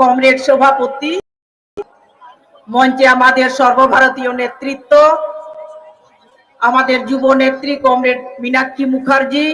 Comrade সভাপতি, মঞ্চে আমাদের সর্বভারতীয় নেতৃত্ব, আমাদের যুব নেত্রী কমরেড মীনাক্ষী মুখার্জি,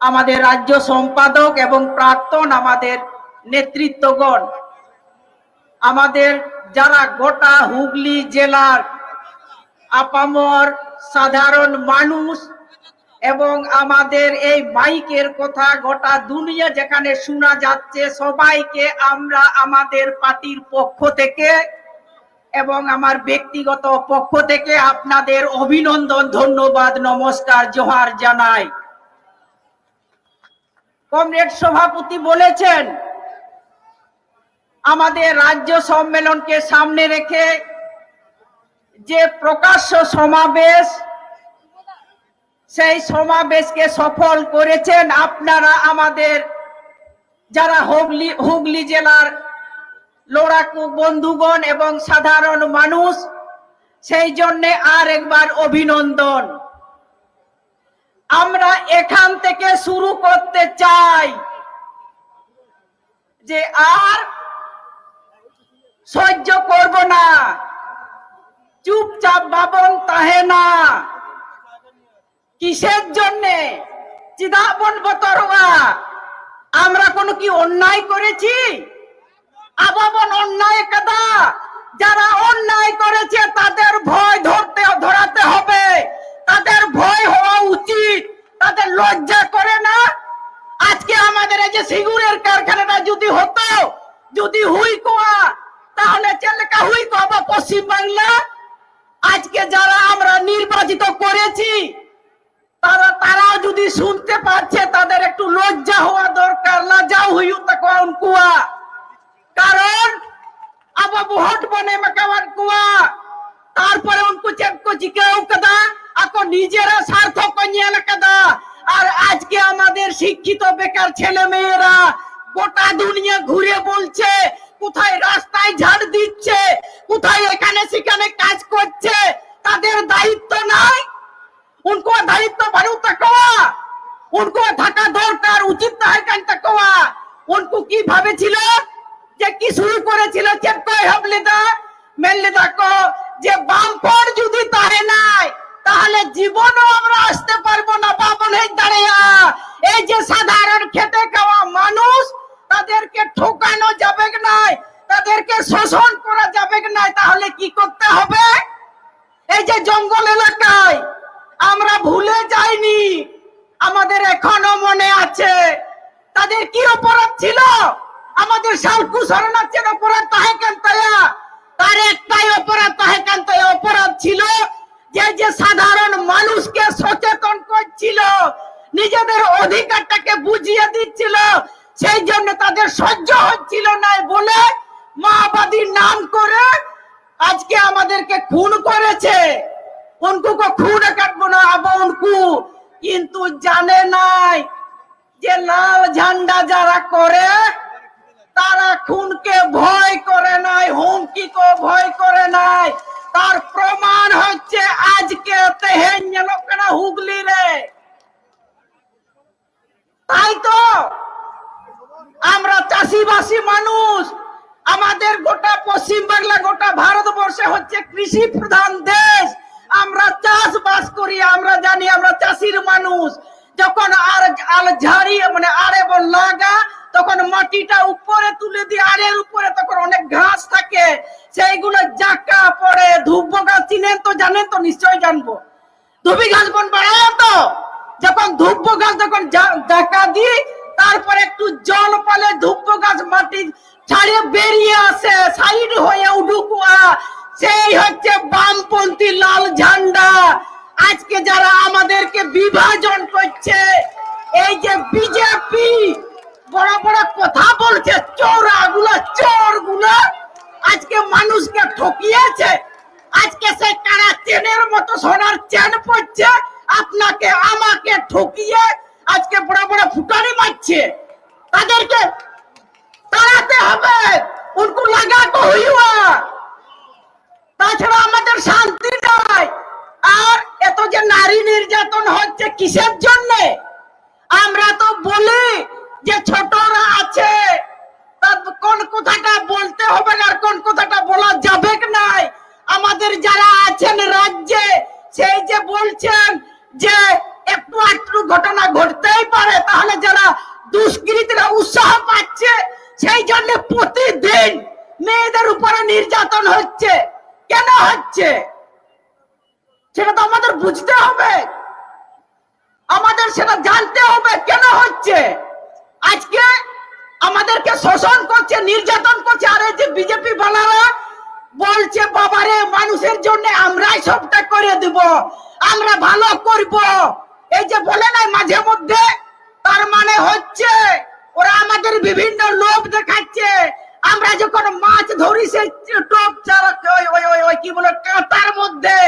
আমাদের রাজ্য সম্পাদক এবং প্রাক্তন আমাদের নেতৃত্বগণ, আমাদের যারা গোটা হুগলি জেলার আপামর সাধারণ মানুষ এবং আমাদের এই মাইকের কথা গোটা দুনিয়া যেখানে শোনা যাচ্ছে, সবাইকে আমরা আমাদের পার্টির পক্ষ থেকে এবং আমার ব্যক্তিগত পক্ষ থেকে আপনাদের অভিনন্দন, ধন্যবাদ, নমস্কার, জোহার জানাই। কমরেড সভাপতি বলেছেন, আমাদের রাজ্য সম্মেলনকে সামনে রেখে যে প্রকাশ্য সমাবেশ সেই সমাবেশকে সফল করেছেন আপনারা আমাদের যারা হুগলি হুগলি জেলার লোড়াকু বন্ধুগণ এবং সাধারণ মানুষ, সেই জন্যে আর একবার অভিনন্দন। আমরা এখান থেকে শুরু করতে চাই যে আর সহ্য করব না। চুপচাপ বাবন তাহে না কিসের জন্যে? চিদাবন বতরবা আমরা কোনো কি অন্যায় করেছি? আবাবন অন্যায় কাদা। যারা অন্যায় করেছে, তাদের ভয় ধরতে ধরাতে হবে তাদের ভয় হওয়া উচিত তাদের লজ্জা করে না আজকে আমাদের এই যে সিঙ্গুরের কারখানাটা যদি হতো যদি হুই কোয়া তাহলে চেলেকা হুই কোয়া বা পশ্চিম বাংলা আজকে যারা আমরা নির্বাচিত করেছি তারা তারাও যদি শুনতে পাচ্ছে তাদের একটু লজ্জা হওয়া দরকার লজ্জা হুই তখন কুয়া কারণ बहुत बने मकावन कुआ তারপরে উনকু চেপকু জিকেও কাদা আকো নিজেরা স্বার্থক নিয়ে কাদা আর আজকে আমাদের শিক্ষিত বেকার ছেলে মেয়েরা গোটা দুনিয়া ঘুরে বলছে, কোথায় রাস্তায় ঝাড় দিচ্ছে, কোথায় এখানে সেখানে কাজ করছে, তাদের দায়িত্ব নাই। उनको दायित्व भरो तकवा उनको থাকা দরকার, উচিত না এখানে তাকওয়া उनको কীভাবে ছিল যে কি শুরু করেছিল কই হাবলিদা মেললিদা কো যে বামপড় যদি তাহে নাই, তাহলে জীবনও আমরা আসতে পারব না বাবন হয়ে দাঁড়িয়া এই যে সাধারণ খেতে খাওয়া মানুষ, তাদেরকে ঠোকানো যাবে নাই? তাদেরকে শোষণ করা যাবে নাই? তাহলে কি করতে হবে? এই যে জঙ্গল এলাকায়, আমরা ভুলে যাইনি আমাদের এখনও মনে আছে তাদের কি অপরাধ ছিল আমাদের সালকু শরণার্থীর অপরাধ? তাহে কেন তায়া? তার একটাই অপরাধ, তাহে কেন তায়া? অপরাধ ছিল যে যে সাধারণ মানুষকে সচেতন করছিল, নিজেদের অধিকারটাকে বুঝিয়ে দিচ্ছিল, সেই জন্য তাদের সহ্য হচ্ছিল না বলে মাওবাদীর নাম করে আজকে আমাদেরকে খুন করেছে। উনকু কো খুন কাটবো না, আব উনকু কিন্তু জানে নাই যে লাল ঝান্ডা যারা করে তারা খুনকে ভয় করে নাই হুমকি কো ভয় করে নাই। তার প্রমাণ হচ্ছে আজকে তেহেন লোকেরা হুগলি রে। তাই তো আমরা চাষিবাসী মানুষ, আমাদের গোটা পশ্চিম বাংলা, গোটা ভারতবর্ষে হচ্ছে কৃষি প্রধান দেশ। আমরা চাষবাস করি, আমরা জানি আমরা চাষির মানুষ। যখন আর আল ঝাড়ি মানে আরে লাগা তখন মাটিটা উপরে তুলে দিয়ে আড়ের উপরে তখন অনেক ঘাস থাকে। সেইগুলো জাকা পড়ে, ধূপ গাছ চিনেন তো, জানেন তো, নিশ্চয়ই জানব। ধুবি ঘাস বন বাড়ায় তো। যখন ধূপ গাছ যখন জাকা দিই, তারপরে একটু জল পালে ধূপ গাছ মাটি ছাড়িয়ে বেরিয়ে আসে, সাইড হয়ে উডুকুয়া সেই হচ্ছে বামপন্থী লাল ঝান্ডা। আজকে যারা আমাদেরকে বিভাজন করছে, এই যে বিজেপি বড় বড় কথা বলছে চোরা গুলো চোরগুলো আজকে মানুষকে ঠকিয়েছে। আজকে সেই কারা চেনের মতো সোনার চেন পড়ছে, আপনাকে, আমাকে ঠকিয়ে আজকে বড় বড় ফুটানি মারছে। তাদেরকে তাড়াতে হবে উनको লাগা তো হইয়া। তাছাড়া আমাদের শান্তি নাই। আর এত যে নারী নির্যাতন হচ্ছে, কিসের জন্য আমরা তো বলি যে ছোটরা আছে তার কোন কথাটা বলতে হবে আর কোন কথাটা বলা যাবে নাই? আমাদের যারা আছেন রাজ্যে, সেই যে বলছেন যে একটু একটু ঘটনা ঘটতেই পারে, তাহলে যারা দুষ্কৃতীরা উৎসাহ পাচ্ছে, সেই জন্য প্রতিদিন মেয়েদের উপরে নির্যাতন হচ্ছে। কেন হচ্ছে? সেটা তো আমাদের বুঝতে হবে। আমাদের সেটা জানতে হবে। কেন হচ্ছে? আজকে আমাদেরকে শোষণ করছে, নির্যাতন করছে, আর এই যে বিজেপি বালারা বলছে, বাবারে, মানুষের জন্য আমরাই সবটা করে দিব, আমরা ভালো করব। এই যে বলে নাই মাঝে মধ্যে, তার মানে হচ্ছে ওরা আমাদের বিভিন্ন লোভ দেখাচ্ছে। আমরা যখন মাছ ধরি সেই টোপ কি বলে, কাঁটার মধ্যে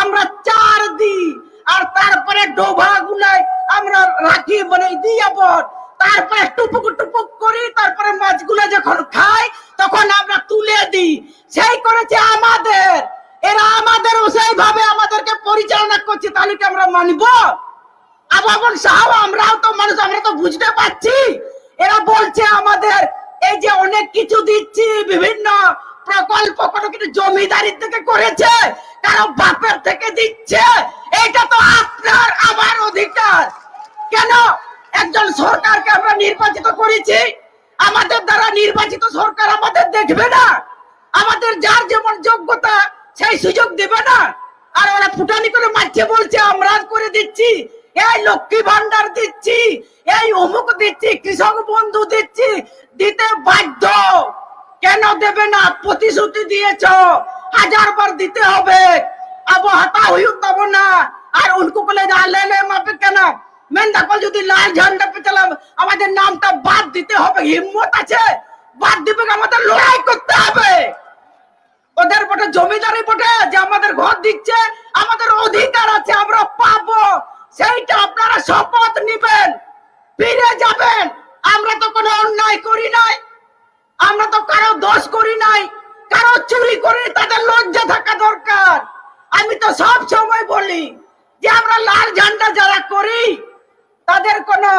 আমরা চার দিই, আর তারপরে ডোভা গুলাই আমরা রাখি মানে দিয়ে পর তারপরে টুপুক টুপুক করি তারপরে মাছগুলো যখন খাই তখন আমরা তুলে দিই সেই করেছে আমাদের এরা আমাদের সেইভাবে আমাদেরকে পরিচালনা করছে তাহলে কি আমরা মানব আবাবন সাহাব আমরাও তো মানুষ আমরা তো বুঝতে পারছি এরা বলছে আমাদের এই যে অনেক কিছু দিচ্ছি বিভিন্ন প্রকল্প কোনো কিছু জমিদারি থেকে করেছে কারও বাপের থেকে দিচ্ছে এটা তো আপনার আমার অধিকার কেন? একজন সরকারকে আমরা নির্বাচিত করেছি। আমাদের দ্বারা নির্বাচিত সরকার আমাদের দেখবে না। আমাদের যার যেমন যোগ্যতা, সেই সুযোগ দেবে না। আর ওরা ফুটানি করে মারছে বলছে, আমরা করে দিচ্ছি। এই লক্ষ্মী ভান্ডার দিচ্ছি। এই অমুক দিচ্ছি, কৃষক বন্ধু দিচ্ছি। দিতে বাধ্য। কেন দেবে না? প্রতিশ্রুতি দিয়েছ। হাজার বার দিতে হবে। আবহাওয়া হতা হইতাব না। আর উনকু বলে যা লেলে মাপে কেন? মেন দেখো যদি লাল ঝান্ডা पे আমাদের নামটা বাদ দিতে হবে, হিম্মত আছে? বাদ দিবে আমাদের লড়াই করতে হবে। ওদের বটে জমিদারি বটে, যে আমাদের ঘর দিচ্ছে, আমাদের অধিকার আছে, আমরা পাবো। সেইটা আপনারা শপথ নিবেন। ফিরে যাবেন। আমরা তো কোনো অন্যায় করি নাই। আমরা তো কারও দোষ করি নাই। কারও চুরি করি তাদের লজ্জা থাকা দরকার। আমি তো সব সময় বলি যে আমরা লাল ঝান্ডা যারা করি তাদের কোনো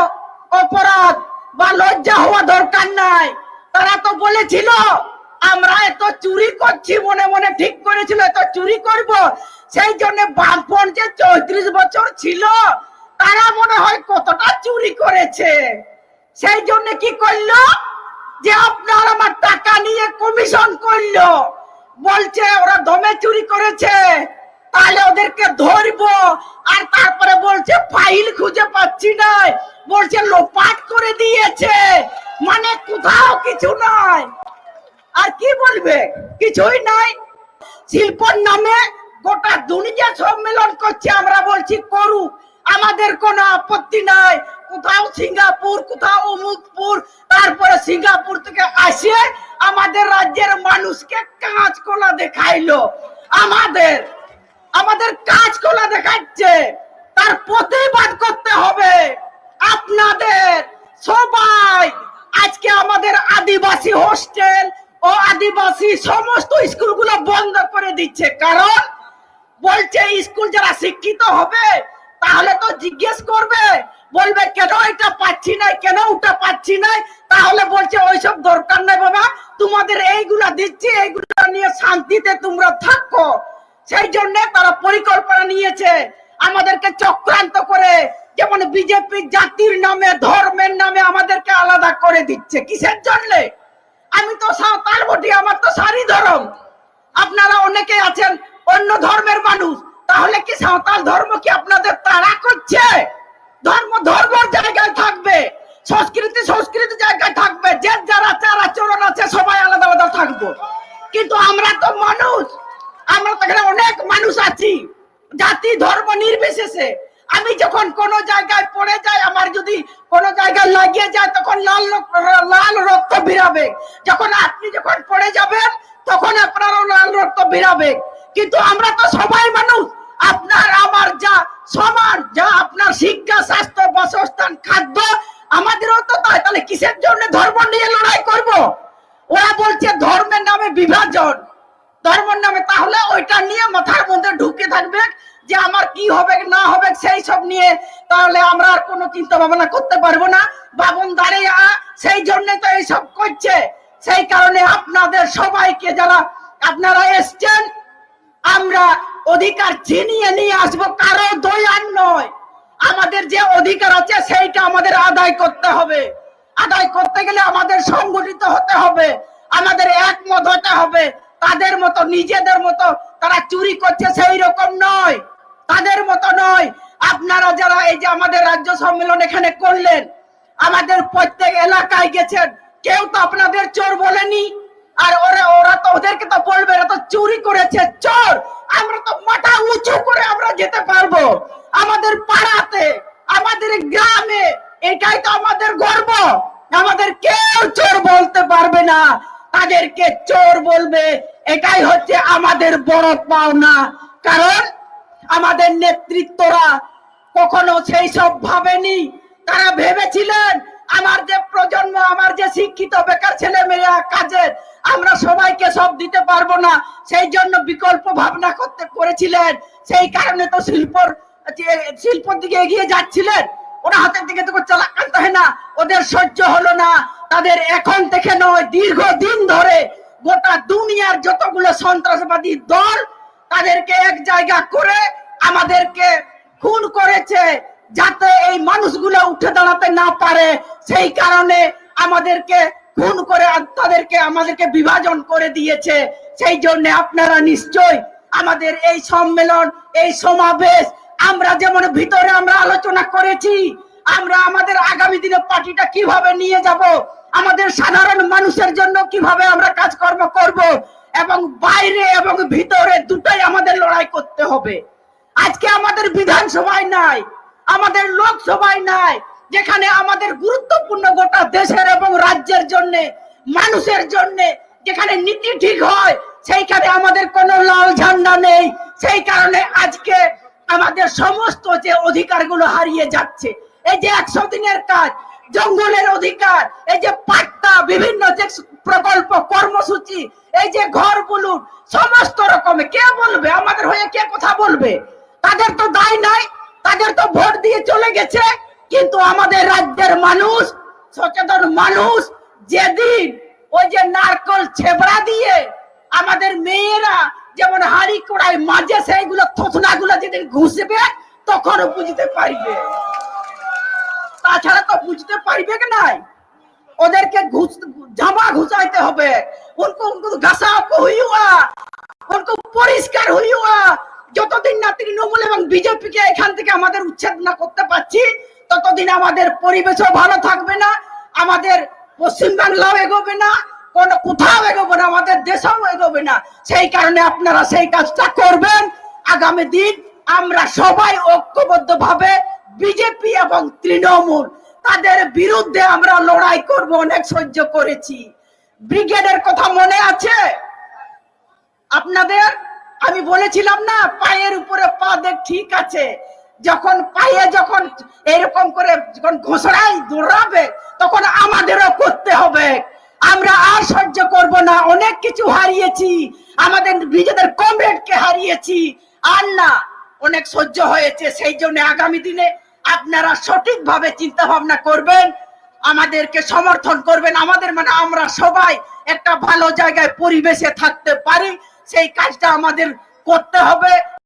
অপরাধ বা লজ্জা হওয়া দরকার নাই। তারা তো বলেছিল, আমরা এত চুরি করছি, মনে মনে ঠিক করেছিল, এত চুরি করব। সেই জন্য বামপন যে চৌত্রিশ বছর ছিল, তারা মনে হয় কতটা চুরি করেছে। সেই জন্য কি করল? যে আপনার আমার টাকা নিয়ে কমিশন করল। বলছে, ওরা দমে চুরি করেছে। তাহলে ওদেরকে ধরবো। আর তারপরে বলছে, ফাইল খুঁজে পাচ্ছি না বলছে, লোপাট করে দিয়েছে। মানে কোথাও কিছু নাই আর কি বলবে? কিছুই নাই। শিল্পর নামে গোটা দুনিয়া সম্মেলন করছে। আমরা বলছি, করুক। আমাদের কোনো আপত্তি নাই। কোথাও সিঙ্গাপুর, কোথাও অমুকপুর, তারপরে সিঙ্গাপুর থেকে আসে আমাদের রাজ্যের মানুষকে কাঁচকলা দেখাইলো। আমাদের আমাদের কাজকলা দেখাচ্ছে। তার প্রতিবাদ করতে হবে। আপনাদের সবাই আজকে আমাদের আদিবাসী হোস্টেল ও আদিবাসী সমস্ত স্কুলগুলো বন্ধ করে দিচ্ছে। কারণ বলছে, স্কুল যারা শিক্ষিত হবে, তাহলে তো জিজ্ঞেস করবে, বলবে, কেন এটা পাচ্ছি না কেন ওটা পাচ্ছি না তাহলে বলছে, ওইসব দরকার নাই বাবা। তোমাদের এইগুলা দিচ্ছি, এইগুলা নিয়ে শান্তিতে তোমরা থাকো। সেই জন্য তারা পরিকল্পনা নিয়েছে আমাদেরকে চক্রান্ত করে, যেমন বিজেপি জাতির নামে, ধর্মের নামে আমাদেরকে আলাদা করে দিচ্ছে। কিসের জন্য? আমি তো সাঁওতাল বটি, আমার তো সারি ধর্ম। আপনারা অনেকে আছেন অন্য ধর্মের মানুষ, তাহলে কি সাঁওতাল ধর্ম কি আপনাদের তাড়া করছে? ধর্ম ধর্মের জায়গায় থাকবে, সংস্কৃতি সংস্কৃতি জায়গায় থাকবে, যে যারা চার আচরণ আছে, সবাই আলাদা আলাদা থাকব। কিন্তু আমরা তো মানুষ আমরা তো এখানে অনেক মানুষ আছি। জাতি, ধর্ম নির্বিশেষে। আমি যখন কোন জায়গায় পড়ে যাই, আমার যদি কোন জায়গায় লাগিয়ে যায়, তখন লাল লাল রক্ত বেরাবে। যখন আপনি যখন পড়ে যাবেন, তখন আপনারও লাল রক্ত বেরাবে। কিন্তু আমরা তো সবাই মানুষ। আপনার, আমার যা সমান যা আপনার শিক্ষা, স্বাস্থ্য, বাসস্থান, খাদ্য, আমাদেরও তো তাই। তাহলে কিসের জন্য ধর্ম নিয়ে লড়াই করব? ওরা বলছে ধর্মের নামে বিভাজন। ধর্মের নামে, তাহলে ওইটা নিয়ে মাথার মধ্যে ঢুকে থাকবে যে আমার কি হবে, না হবে, সেই সব নিয়ে। তাহলে আমরা আর কোনো চিন্তা ভাবনা করতে পারব না। বাবন দাঁড়িয়ে সেই জন্য তো এইসব করছে। সেই কারণে আপনাদের সবাইকে যারা আপনারা এসছেন, আমরা অধিকার ছিনিয়ে নিয়ে আসব, কারও দয়ার নয়। আমাদের যে অধিকার আছে, সেইটা আমাদের আদায় করতে হবে। আদায় করতে গেলে আমাদের সংগঠিত হতে হবে। আমাদের একমত হতে হবে। তাদের মতো, নিজেদের মতো তারা চুরি করছে সেই রকম নয়। তাদের মতো নয়। আপনারা যারা এই যে আমাদের রাজ্য সম্মেলন এখানে করলেন, আমাদের প্রত্যেক এলাকায় গেছেন, কেউ তো আপনাদের চোর বলেনি। আর ওরা ওরা তো ওদেরকে তো বলবে, এরা তো চুরি করেছে, চোর! আমরা তো মাথা উঁচু করে আমরা যেতে পারব। আমাদের পাড়াতে, আমাদের গ্রামে, এটাই তো আমাদের গর্ব। আমাদের কেউ চোর বলতে পারবে না। তাদেরকে চোর বলবে, এটাই হচ্ছে আমাদের বড় পাওনা। কারণ আমাদের নেতৃত্বরা কখনো সেই সব ভাবেনি। তারা ভেবেছিলেন, আমার যে প্রজন্ম, আমার যে শিক্ষিত বেকার ছেলে মেয়েরা কাজের আমরা সবাইকে সব দিতে পারব না। সেই জন্য বিকল্প ভাবনা করতে, করেছিলেন। সেই কারণে তো শিল্পর শিল্পর দিকে এগিয়ে যাচ্ছিলেন। ওরা হাতের দিকে তো চালাকান হয় না। ওদের সহ্য হলো না। তাদের এখন থেকে নয়, দীর্ঘদিন ধরে গোটা দুনিয়ার যতগুলো সন্ত্রাসবাদী দল তাদেরকে এক জায়গা করে আমাদেরকে খুন করেছে যাতে এই মানুষগুলো উঠে দাঁড়াতে না পারে। সেই কারণে আমাদেরকে খুন করে তাদেরকে আমাদেরকে বিভাজন করে দিয়েছে। সেই জন্য আপনারা নিশ্চয় আমাদের এই সম্মেলন, এই সমাবেশ, আমরা যেমন ভিতরে আমরা আলোচনা করেছি, আমরা আমাদের আগামী দিনে পার্টিটা কীভাবে নিয়ে যাব আমাদের সাধারণ মানুষের জন্য কীভাবে আমরা কাজকর্ম করব এবং বাইরে এবং ভিতরে দুটাই আমাদের লড়াই করতে হবে। আজকে আমাদের বিধানসভায় নাই, আমাদের লোকসভায় নাই, যেখানে আমাদের গুরুত্বপূর্ণ গোটা দেশের এবং রাজ্যের জন্য, মানুষের জন্য যেখানে নীতি ঠিক হয়, সেইখানে আমাদের কোনো লাল ঝান্ডা নেই। সেই কারণে আজকে আমাদের সমস্ত যে অধিকারগুলো হারিয়ে যাচ্ছে, এই যে একশো দিনের কাজ জঙ্গলের অধিকার, এই যে পাট্টা, বিভিন্ন যে প্রকল্প, কর্মসূচি, এই যে ঘরগুলো, সমস্ত রকমের কে বলবে? আমাদের হয়ে কে কথা বলবে? তাদের তো দায় নাই, তাদের তো ভোট দিয়ে চলে গেছে, কিন্তু আমাদের রাজ্যের মানুষ, সচেতন মানুষ, যেদিন ওই যে নারকল ছেবড়া দিয়ে আমাদের মেয়েরা যেমন হাড়ি কড়াই মাঝে, সেইগুলো থোথনা গুলো যেদিন ঘুষবে তখন বুঝতে পারবে। তাছাড়া তো বুঝতে পারবে কি নাই? ওদেরকে ঘুষ, জামা ঘুষাইতে হবে। উনকো উনকো গাছাকো হইয়া উনকো পরিষ্কার হইয়া যতদিন না তৃণমূল এবং বিজেপিকে এখান থেকে আমাদের উচ্ছেদ না করতে পারছি, ততদিন আমাদের পরিবেশও ভালো থাকবে না, আমাদের পশ্চিমবাংলাও এগোবে না, কোন কোথাও এগোবে না, আমাদের দেশও এগোবে না। সেই কারণে আপনারা সেই কাজটা করবেন। আগামী দিন আমরা সবাই ঐক্যবদ্ধ ভাবে বিজেপি এবং তৃণমূল, তাদের বিরুদ্ধে আমরা লড়াই করব, অনেক সহ্য করেছি। ব্রিগেডের কথা মনে আছে? আপনাদের? আমি বলেছিলাম না, পায়ের উপরে পা দেখ, ঠিক আছে। যখন পায়ে যখন এরকম করে যখন ঘোষণায় দৌড়াবে, তখন আমাদেরও করতে হবে। আমরা আর সহ্য করব না, অনেক কিছু হারিয়েছি। আমাদের নিজেদের কমরেডকে হারিয়েছি। আর না, অনেক সহ্য হয়েছে। সেই জন্য আগামী দিনে আপনারা সঠিকভাবে চিন্তা ভাবনা করবেন, আমাদেরকে সমর্থন করবেন, আমাদের মানে আমরা সবাই একটা ভালো জায়গায় পরিবেশে থাকতে পারি, সেই কাজটা আমাদের করতে হবে।